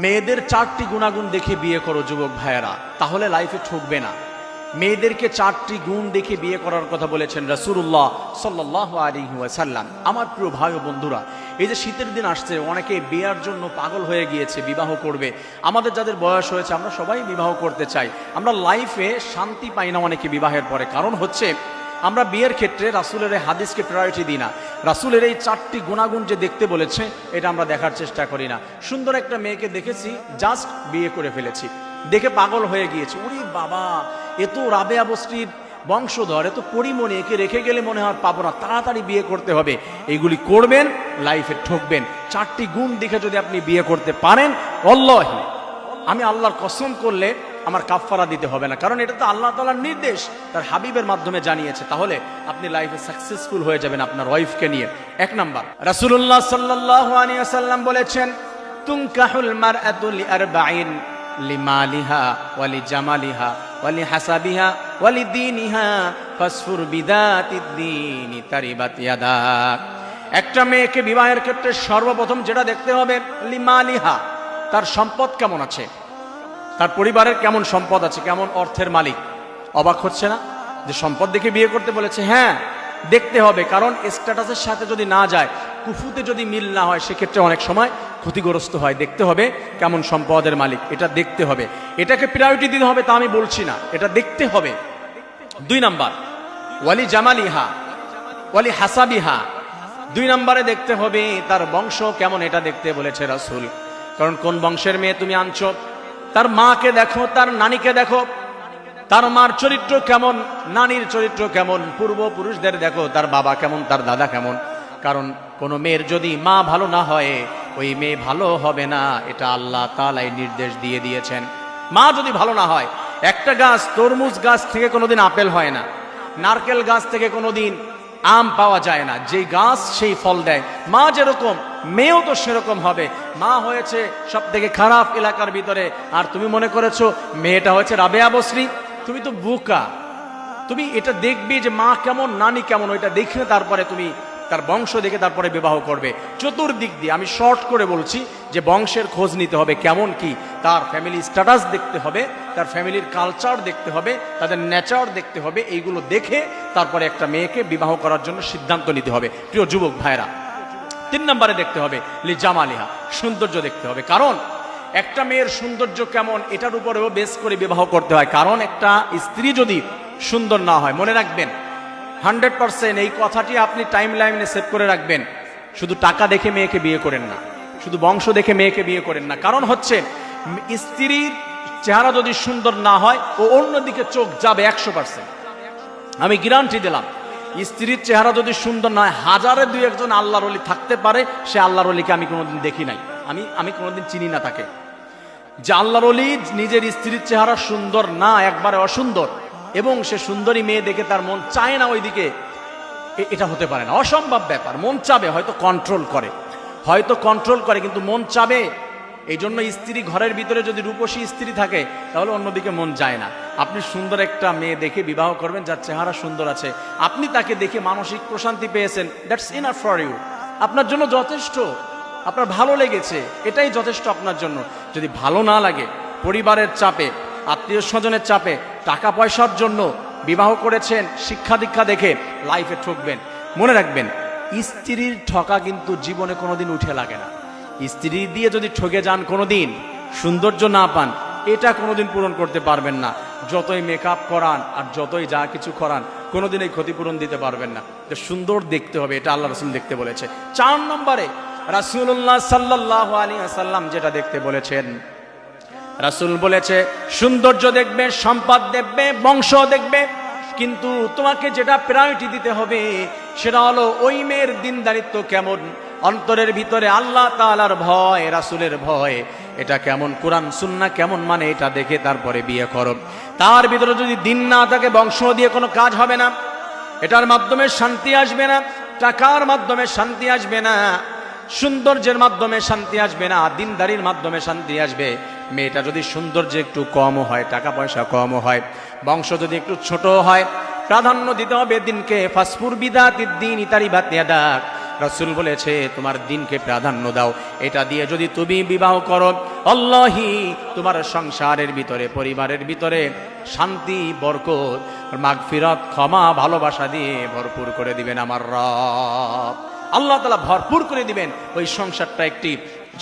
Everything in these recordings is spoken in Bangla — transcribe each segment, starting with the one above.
মেয়েদের চারটি গুণাগুণ দেখে বিয়ে করো, যুবক ভাইয়েরা। তাহলে লাইফে ঠকবে না। মেয়েদেরকে চারটি গুণ দেখে বিয়ে করার কথা বলেছেন রাসূলুল্লাহ সাল্লাহ আলী সাল্লাম আমার প্রিয় ভাই ও বন্ধুরা, এই যে শীতের দিন আসছে, অনেকে বিয়ার জন্য পাগল হয়ে গিয়েছে, বিবাহ করবে। আমাদের যাদের বয়স হয়েছে, আমরা সবাই বিবাহ করতে চাই। আমরা লাইফে শান্তি পাই না অনেকে বিবাহের পরে। কারণ হচ্ছে আমরা বিয়ের ক্ষেত্রে রাসুলের এই হাদিসকে প্রায়োরিটি দিই না। রাসুলের এই চারটি গুণাগুণ যে দেখতে বলেছে, এটা আমরা দেখার চেষ্টা করি না। সুন্দর একটা মেয়েকে দেখেছি জাস্ট বিয়ে করে ফেলেছি। দেখে পাগল হয়ে গিয়েছে। উরি বাবা, এ তো রাবে আবস্ত্রীর বংশধর এত পরিমণি, একে রেখে গেলে মনে হয় পাবো না। তাড়াতাড়ি বিয়ে করতে হবে। এইগুলি করবেন, লাইফে ঠকবেন। চারটি গুণ দেখে যদি আপনি বিয়ে করতে পারেন, অল্লাহি। আমি আল্লাহর কসম করলে আমার কাফফারা দিতে হবে না। কারণ এটা তো আল্লাহ তালার নির্দেশ। তার হাবিবের মাধ্যমে জানিয়েছে। তাহলে আপনি লাইফে সাকসেসফুল হয়ে যাবেন আপনার ওয়াইফকে নিয়ে। এক নাম্বার আলাইহি ওয়াসাল্লাম বলেছেন একটা মেয়েকে বিবাহের ক্ষেত্রে সর্বপ্রথম যেটা দেখতে হবে, লিমালিহা, তার সম্পদ কেমন আছে? তার পরিবারের কেমন সম্পদ আছে, কেমন অর্থের মালিক? অবাক হচ্ছে না? যে সম্পদ দেখে বিয়ে করতে বলেছে হ্যাঁ দেখতে হবে, কারণ স্ট্যাটাসের সাথে যদি না যায়, কুফুতে যদি মিল না হয়, সেক্ষেত্রে অনেক সময় ক্ষতিগ্রস্ত হয়। দেখতে হবে কেমন সম্পদের মালিক, এটা দেখতে হবে। এটাকে প্রায়োরিটি দিতে হবে, তা আমি বলছি না, এটা দেখতে হবে। দুই নাম্বার, ওয়ালি জামালিহা, ওয়ালি হাসাবিহা। দুই নম্বরে দেখতে হবে তার বংশ কেমন, এটা দেখতে বলেছে রাসূল। কারণ কোন বংশের মেয়ে তুমি আনছো? তার মাকে দেখো, তার নানিকে দেখো। তার মার চরিত্র কেমন, নানির চরিত্র কেমন, পূর্বপুরুষদের দেখো, তার বাবা কেমন, তার দাদা কেমন। কারণ কোনো মেয়ের যদি মা ভালো না হয়, ওই মেয়ে ভালো হবে না, এটা আল্লাহ তালাই নির্দেশ দিয়ে দিয়েছেন। মা যদি ভালো না হয়, একটা গাছ, তরমুজ গাছ থেকে কোনোদিন আপেল হয় না। নারকেল গাছ থেকে কোনোদিন আম পাওয়া যায় না। যে গাছ সেই ফল দেয়। মা যেরকম মেয়েও তো সেরকম হবে। মা হয়েছে সব থেকে খারাপ এলাকার ভিতরে। আর তুমি মনে করেছ মেয়েটা হয়েছে রাবে আবশ্রী তুমি তো বুকা। তুমি এটা দেখবে যে মা কেমন, নানি কেমন, ওইটা দেখে তারপরে তুমি তার বংশ দেখে তারপরে বিবাহ করবে। চতুর্দিক দিয়ে আমি শর্ট করে বলছি যে বংশের খোঁজ নিতে হবে কেমন কি। তার ফ্যামিলি স্ট্যাটাস দেখতে হবে, তার ফ্যামিলির কালচার দেখতে হবে, তাদের নেচার দেখতে হবে, এইগুলো দেখে তারপরে একটা মেয়েকে বিবাহ করার জন্য সিদ্ধান্ত নিতে হবে। প্রিয় যুবক ভাইরা তিন নম্বরে দেখতে হবে, লি জামালিহা, সৌন্দর্য দেখতে হবে। কারণ একটা মেয়ের সৌন্দর্য কেমন, এটার উপরেও বেশ করে বিবাহ করতে হয়। কারণ একটা স্ত্রী যদি সুন্দর না হয়, মনে রাখবেন হান্ড্রেড পার্সেন্ট এই কথাটি আপনি টাইম লাইনে সেভ করে রাখবেন। শুধু টাকা দেখে মেয়েকে বিয়ে করেন না, শুধু বংশ দেখে মেয়েকে বিয়ে করেন না। কারণ হচ্ছে, স্ত্রীর চেহারা যদি সুন্দর না হয়, ও অন্যদিকে চোখ যাবে একশো পার্সেন্ট আমি গ্যারান্টি দিলাম স্ত্রীর চেহারা যদি সুন্দর না হয় হাজারে দুই একজন আল্লাহর অলি থাকতে পারে, সে আল্লাহর অলিকে আমি কোনোদিন দেখি নাই। আমি আমি কোনোদিন চিনি না তাকে। যে আল্লাহর অলি নিজের স্ত্রীর চেহারা সুন্দর না, একবারে অসুন্দর, এবং সে সুন্দরী মেয়ে দেখে তার মন চায় না ওইদিকে এটা হতে পারে না। অসম্ভব ব্যাপার। মন চাবে, হয়তো কন্ট্রোল করে। হয়তো কন্ট্রোল করে, কিন্তু মন চাবে এই জন্য স্ত্রী ঘরের ভিতরে যদি রূপসী স্ত্রী থাকে, তাহলে অন্যদিকে মন যায় না। আপনি সুন্দর একটা মেয়ে দেখে বিবাহ করবেন, যার চেহারা সুন্দর আছে। আপনি তাকে দেখে মানসিক প্রশান্তি পেয়েছেন, দ্যাটস ইনার ফর ইউ। আপনার জন্য যথেষ্ট। আপনার ভালো লেগেছে, এটাই যথেষ্ট আপনার জন্য। যদি ভালো না লাগে, পরিবারের চাপে আত্মীয় স্বজনের চাপে টাকা পয়সার জন্য বিবাহ করেছেন শিক্ষা দীক্ষা দেখে লাইফে ঠকবেন। মনে রাখবেন, স্ত্রীর ঠকা কিন্তু জীবনে কোনোদিন উঠে লাগে না। স্ত্রী দিয়ে যদি ঠকে যান কোনোদিন, সৌন্দর্য না পান, এটা কোনোদিন পূরণ করতে পারবেন না। যতই মেকআপ করান আর যতই যা কিছু করান, কোনোদিন এই ক্ষতিপূরণ দিতে পারবেন না। যে সুন্দর দেখতে হবে, এটা আল্লাহ রসুল দেখতে বলেছে। চার নম্বরে রাসুল্লাহ সাল্লাহ আলী আসাল্লাম যেটা দেখতে বলেছেন, রাসুল বলেছে, সৌন্দর্য দেখবে, সম্পদ দেখবে, বংশ দেখবে, কিন্তু তোমাকে যেটা প্রায়োরিটি দিতে হবে, সেটা হলো ওই মেয়ের দিনদারিত্ব কেমন? অন্তরের ভিতরে আল্লাহ তাআলার ভয়, রাসুলের ভয়। এটা কেমন কোরআন সুন্না কেমন মানে এটা দেখে তারপরে বিয়ে করো। তার ভিতরে যদি দিন না থাকে, বংশ দিয়ে কোনো কাজ হবে না। এটার মাধ্যমে শান্তি আসবে না, টাকার মাধ্যমে শান্তি আসবে না, সৌন্দর্যের মাধ্যমে শান্তি আসবে না, দিনদারির মাধ্যমে শান্তি আসবে। মেয়েটা যদি সৌন্দর্য একটু কমও হয়, টাকা পয়সা কমও হয়, বংশ যদি একটু ছোট হয়, প্রাধান্য দিতে হবে দিনকে। ফাসপুর বিদা দিন ইতারি বাতিয়াদাক রাসূল বলেছে, তোমার দিনকে প্রাধান্য দাও। এটা দিয়ে যদি তুমি বিবাহ করো, আল্লাহি তোমার সংসারের ভিতরে, পরিবারের ভিতরে শান্তি, বরকত, মাগফিরাত, ক্ষমা, ভালোবাসা দিয়ে ভরপুর করে দিবেন আমার রব। আল্লাহ তালা ভরপুর করে দিবেন, ওই সংসারটা একটি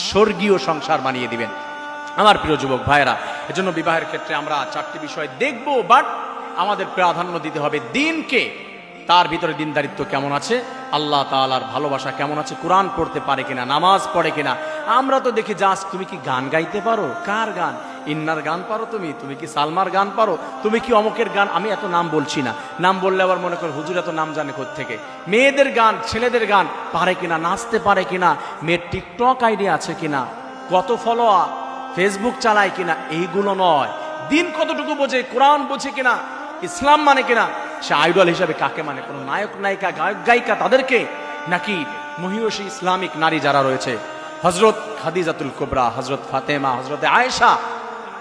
স্বর্গীয় সংসার বানিয়ে দিবেন। আমার প্রিয় যুবক ভাইয়েরা, এজন্য বিবাহের ক্ষেত্রে আমরা চারটি বিষয় দেখব বাট আমাদের প্রাধান্য দিতে হবে দিনকে। তার ভিতরে দিনদারিত্ব কেমন আছে? আল্লাহ তাআলার ভালোবাসা কেমন আছে? কোরআন পড়তে পারে কিনা? নামাজ পড়ে কিনা? আমরা তো দেখি জাস্ট তুমি কি গান গাইতে পারো? কার গান? ইন্নার গান পারো তুমি? তুমি কি সালমার গান পারো? তুমি কি অমুকের গান? আমি এত নাম বলছি না। নাম বললে আবার মনে কর হুজুর, এত নাম জানে থেকে মেয়েদের গান, ছেলেদের গান পারে কিনা, নাচতে পারে কিনা? মেয়ের টিকটক আইডিয়া আছে কিনা? কত ফলোয়ার ফেসবুক চালায় কিনা? এইগুলো নয়। দিন কতটুকু বোঝে? কোরআন বোঝে কিনা? ইসলাম মানে কিনা? সে আইডল হিসাবে কাকে মানে? কোনো নায়ক, নায়িকা, গায়ক, গায়িকা তাদেরকে নাকি মহিষী ইসলামিক নারী যারা রয়েছে? হজরত খাদিজাতুল কোবরা হজরত ফাতেমা হজরত আয়েশা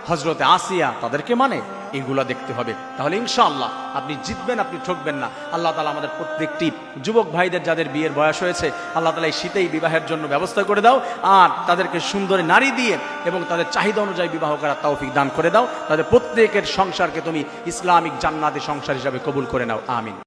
হজরতে আসিয়া তাদেরকে মানে এগুলো দেখতে হবে। তাহলে ইনশাআল্লাহ আপনি জিতবেন, আপনি ঠকবেন না। আল্লাহ তালা আমাদের প্রত্যেকটি যুবক ভাইদের যাদের বিয়ের বয়স হয়েছে, আল্লাহ তালা এই শীতেই বিবাহের জন্য ব্যবস্থা করে দাও আর তাদেরকে সুন্দরী নারী দিয়ে এবং তাদের চাহিদা অনুযায়ী বিবাহ করার তৌফিক দান করে দাও। তাদের প্রত্যেকের সংসারকে তুমি ইসলামিক জান্নাতি সংসার হিসাবে কবুল করে নাও। আমিন।